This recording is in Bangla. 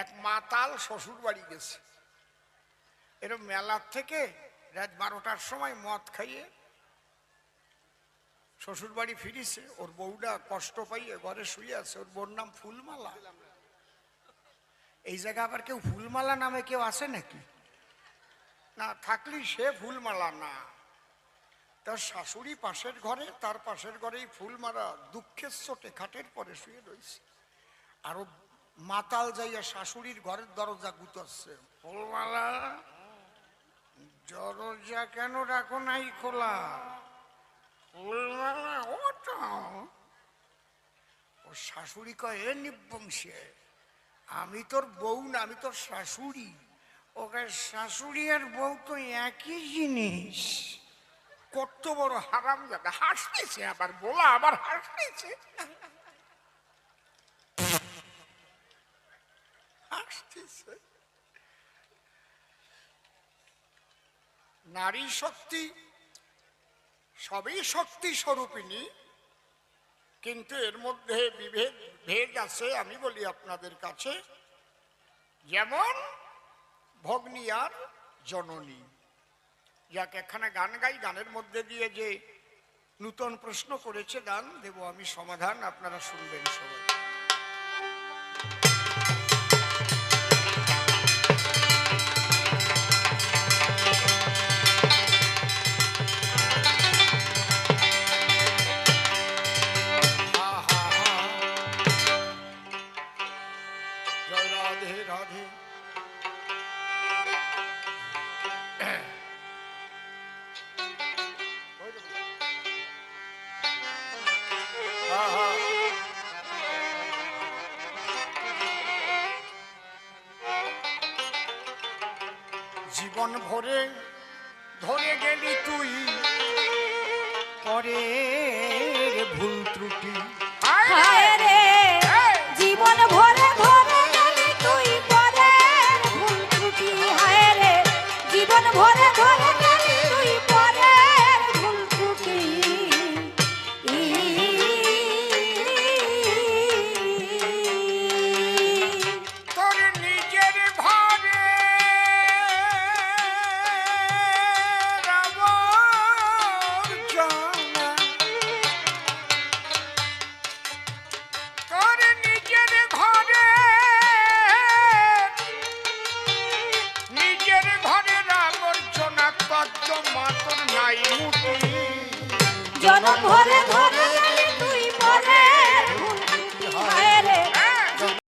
এক মাতাল শ্বশুর বাড়ি গেছে। এরম মেলার থেকে রাত বারোটার সময় মদ খাইয়ে শ্বশুর বাড়ি ফিরিছে। ওর বউটা কষ্ট পাইয়ে ঘরে শুয়ে আছে। ওর বউর নাম ফুলমালা। এই জায়গা আবার কেউ ফুলমালা নামে কেউ আছে নাকি? না, থাকলেই সে ফুলমালা না। তার শাশুড়ি পাশের ঘরে, তার পাশের ঘরেই ফুলমালা দুঃখের চোটে খাটের পরে শুয়ে রয়েছে। আরও মাতাল যাইয়া শাশুড়ির ঘরের দরজা গুতাচ্ছে। ফুলমালা দরজা কেন রাখো নাই খোলা? ফুলমালা ওটা ও শাশুড়ি কয় এ নিবংশে আমি তোর বউ না আমি তোর শাশুড়ি। ওকে শাশুড়ি আর বউ তো একই জিনিস। কত বড় হারাম জায়গা হাসতেছে আবার বলা আবার হাসতেছে। হাসতেছে নারী শক্তি সবই শক্তি স্বরূপিণী, কিন্তু এর মধ্যে বিভেদ, ভেদ আছে আমি বলি আপনাদের কাছে। যেমন ভগ্নী আর জননী। যাক এখানে গান গাই, গানের মধ্যে দিয়ে যে নূতন প্রশ্ন করেছে গান, দেব আমি সমাধান, আপনারা শুনবেন সবাই। জীবন ভরে ধরে গেলি তুই। করে ভুল ত্রুটি। রে! জীবন ভরে ধরে গেলি তুই করে ভুল ত্রুটি। হায় রে! জীবন ভরে ধরে জনম ভরে ধরে